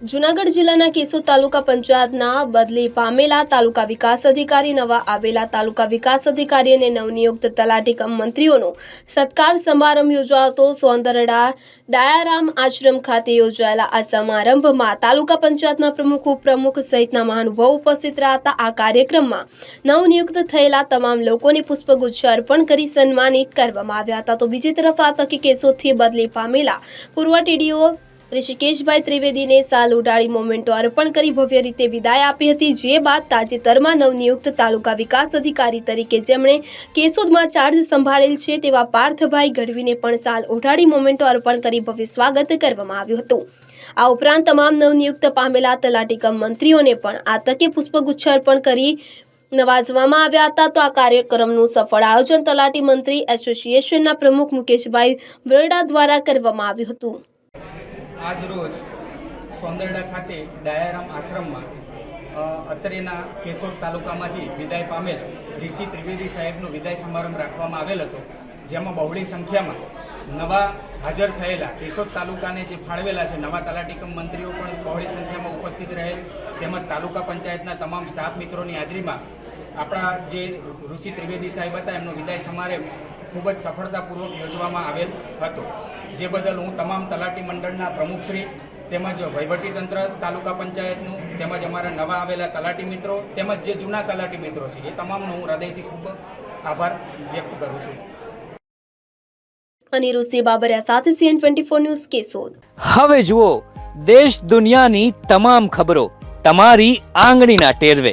જુનાગઢ જિલ્લાના કેશોદ તાલુકા પંચાયતના બદલી પામેલા તાલુકા વિકાસ અધિકારી નવા આવેલા તાલુકા વિકાસ અધિકારી અને નવનિયુક્ત તલાટી કમ મંત્રીઓનો સત્કાર સમારંભ યોજાતો. સોંદરડા ડાયારામ આશ્રમ ખાતે યોજાયેલા આ સમારંભમાં તાલુકા પંચાયતના પ્રમુખ, ઉપપ્રમુખ સહિતના મહાનુભાવો ઉપસ્થિત રહ્યા આ કાર્યક્રમમાં નવનિયુક્ત થયેલા તમામ લોકોને પુષ્પગુચ્છ અર્પણ કરી સન્માનિત કરવામાં આવ્યા હતા. તો બીજી તરફ આ તકે કેશોદથી બદલી પામેલા પૂર્વ ટીડીઓ ઋષિકેશભાઈ ત્રિવેદીને સાલ ઉડાડી મોમેન્ટો અર્પણ કરી ભવ્ય રીતે વિદાય આપી હતી, જે બાદ તાજેતરમાં નવનિયુક્ત તાલુકા વિકાસ અધિકારી તરીકે જેમણે કેશોદમાં ચાર્જ સંભાળેલ છે તેવા પાર્થભાઈ ગઢવીને પણ સાલ ઉડાડી મોમેન્ટો અર્પણ કરી ભવ્ય સ્વાગત કરવામાં આવ્યું હતું. આ ઉપરાંત તમામ નવનિયુક્ત પામેલા તલાટીકમ મંત્રીઓને પણ આ તકે પુષ્પગુચ્છ અર્પણ કરી નવાજવામાં આવ્યા હતા. તો આ કાર્યક્રમનું સફળ આયોજન તલાટી મંત્રી એસોસિએશનના પ્રમુખ મુકેશભાઈ વરડા દ્વારા કરવામાં આવ્યું હતું. આજ રોજ સોંદરડા ખાતે ડાયારામ આશ્રમમાં અત્રેના કેશોદ તાલુકામાંથી વિદાય પામેલ ઋષિ ત્રિવેદી સાહેબનો વિદાય સમારંભ રાખવામાં આવેલ હતો, જેમાં બહોળી સંખ્યામાં નવા હાજર થયેલા કેશોદ તાલુકાને જે ફાળવેલા છે, નવા તલાટીકમ મંત્રીઓ પણ બહોળી સંખ્યામાં ઉપસ્થિત રહેલ, તેમજ તાલુકા પંચાયતના તમામ સ્ટાફ મિત્રોની હાજરીમાં આપણા જે ઋષિ ત્રિવેદી સાહેબ હતા, એમનો વિદાય સમારંભ ખૂબ જ સફળતાપૂર્વક યોજવામાં આવેલ હતો. જે બદલ હું તમામ તલાટી મંડળના પ્રમુખશ્રી તેમજ વહીવટીતંત્ર તાલુકા પંચાયતનું તેમજ અમારા નવા આવેલા તલાટી મિત્રો તેમજ જે જૂના તલાટી મિત્રો છે એ તમામનો હું હૃદયથી ખૂબ આભાર વ્યક્ત કરું છું. અનિરુદ્ધ બાબરિયા સાથે CN twenty four news Keshod હવે જુઓ દેશ દુનિયાની તમામ ખબરો તમારી આંગળીના ટેરવે.